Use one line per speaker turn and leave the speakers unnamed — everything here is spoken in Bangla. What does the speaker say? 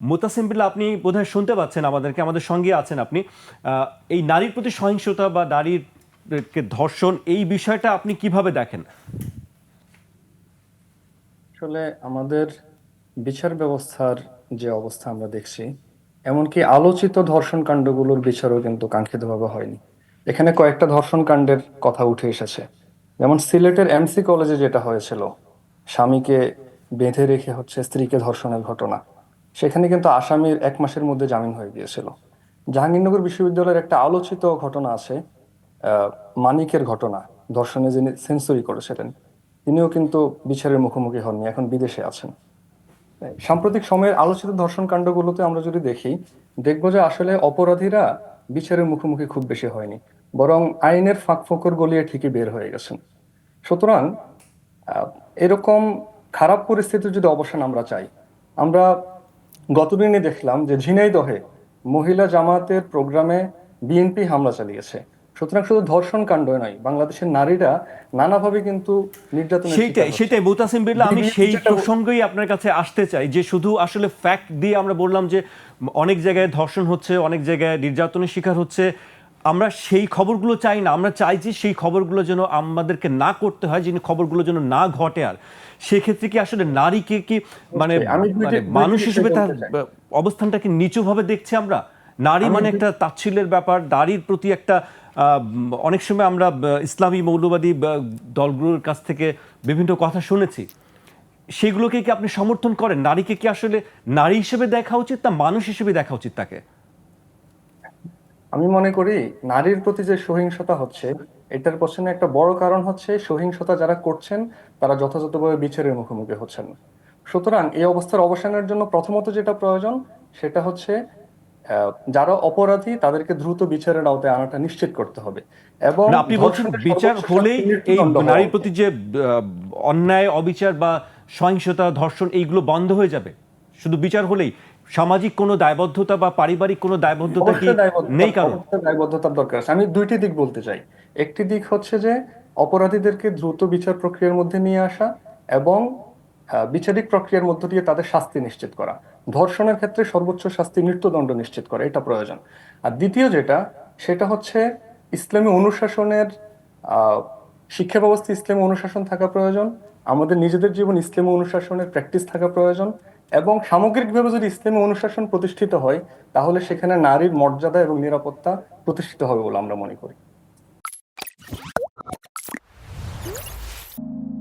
মোতাসিম বিল্লাহ, আপনি বোধহয় শুনতে পাচ্ছেন আমাদেরকে, আমাদের সঙ্গে আছেন আপনি। এই নারীর প্রতি সহিংসতা বা নারীর ধর্ষণ, এই বিষয়টা আপনি কীভাবে দেখেন?
আসলে আমাদের বিচার ব্যবস্থার যে অবস্থা আমরা দেখছি, এমনকি আলোচিত ধর্ষণ কাণ্ডগুলোর বিচারও কিন্তু কাঙ্ক্ষিতভাবে হয়নি। এখানে কয়েকটা ধর্ষণ কাণ্ডের কথা উঠে এসেছে। যেমন সিলেটের এমসি কলেজে যেটা হয়েছিল, স্বামীকে বেঁধে রেখে হচ্ছে স্ত্রীকে ধর্ষণের ঘটনা। সেখানে কিন্তু আসামির এক মাসের মধ্যে জামিন হয়ে গিয়েছিল। জাহাঙ্গীরনগর বিশ্ববিদ্যালয়ের একটা আলোচিত ঘটনা আছে মানিকের ঘটনা, ধর্ষণে যিনি সেঞ্চুরি করেছিলেন, তিনিও কিন্তু বিচারের মুখোমুখি হননি, এখন বিদেশে আছেন। সাম্প্রতিক সময়ের আলোচিত ধর্ষণ কাণ্ডগুলোতে আমরা যদি দেখি, দেখব যে আসলে অপরাধীরা বিচারের মুখোমুখি খুব বেশি হয়নি, বরং আইনের ফাঁক ফোকর গলিয়ে ঠিকই বের হয়ে গেছেন। সুতরাং এরকম খারাপ পরিস্থিতির যদি অবসান আমরা চাই, আমরা গতদিনই দেখলাম যে ঝিনাইদহে মহিলা জামাতের প্রোগ্রামে বিএনপি হামলা চালিয়েছে। সুতরাং শুধু ধর্ষণ কাণ্ড নয় বাংলাদেশের নারীরা নানাভাবে কিন্তু নির্যাতন সেটাই
সেইটাই সেটাই মুতাসিম বিল্লা আমি সেই প্রসঙ্গেই আপনার কাছে আসতে চাই যে শুধু আসলে ফ্যাক্ট দিয়ে আমরা বললাম যে অনেক জায়গায় ধর্ষণ হচ্ছে অনেক জায়গায় নির্যাতনের শিকার হচ্ছে আমরা সেই খবরগুলো চাই না আমরা চাই যে সেই খবরগুলো যেন আমাদেরকে না করতে হয় যিনি খবরগুলো যেন না ঘটে আর। সেক্ষেত্রে কি আসলে নারীকে কি মানে মানে মানুষ হিসেবে তার। অবস্থানটাকে নিচুভাবে দেখছি আমরা? নারী মানে একটা তাচ্ছিল্যের ব্যাপার নারীর প্রতি একটা আহ, অনেক সময় আমরা ইসলামী মৌলবাদী দলগুলোর কাছ থেকে বিভিন্ন কথা শুনেছি। সেগুলোকে কি আপনি সমর্থন করেন? নারীকে কি আসলে নারী হিসেবে দেখা উচিত না মানুষ হিসেবে দেখা উচিত তাকে?
আমি মনে করি নারীর প্রতি যে সহিংসতা হচ্ছে এটার পেছনে একটা বড় কারণ হচ্ছে সহিংসতা যারা করছেন তারা যথাযথভাবে বিচারের মুখোমুখি হচ্ছেন। সুতরাং এই অবস্থার অবসানের জন্য প্রথমত যেটা প্রয়োজন সেটা হচ্ছে যারা অপরাধী তাদেরকে দ্রুত বিচারের আওতায় আনাটা নিশ্চিত করতে হবে এবং
আপনি বলছেন বিচার হলেই এই নারীর প্রতি যে অন্যায় অবিচার বা সহিংসতা ধর্ষণ এইগুলো বন্ধ হয়ে যাবে। শুধু বিচার হলেই। সামাজিক কোনো দায়বদ্ধতা বা পারিবারিক কোনো দায়বদ্ধতা কি নেই কারণ?
দায়বদ্ধতার দরকার আছে। আমি দুইটি দিক বলতে চাই। একটি দিক হচ্ছে যে অপরাধীদেরকে দ্রুত বিচার প্রক্রিয়ার মধ্যে নিয়ে আসা এবং বিচারিক প্রক্রিয়ার মধ্য দিয়ে তাদের শাস্তি নিশ্চিত করা। ধর্ষণের ক্ষেত্রে সর্বোচ্চ শাস্তি মৃত্যুদণ্ড নিশ্চিত করা এটা প্রয়োজন। আর দ্বিতীয় যেটা সেটা হচ্ছে ইসলামী অনুশাসনের আহ, শিক্ষা ব্যবস্থা ইসলামী অনুশাসন থাকা প্রয়োজন। আমাদের নিজেদের জীবন ইসলামী অনুশাসনের প্র্যাকটিস থাকা প্রয়োজন। এবং সামগ্রিকভাবে যদি ইসলামী অনুশাসন প্রতিষ্ঠিত হয়, তাহলে সেখানে নারীর মর্যাদা এবং নিরাপত্তা প্রতিষ্ঠিত হবে বলে আমরা মনে করি।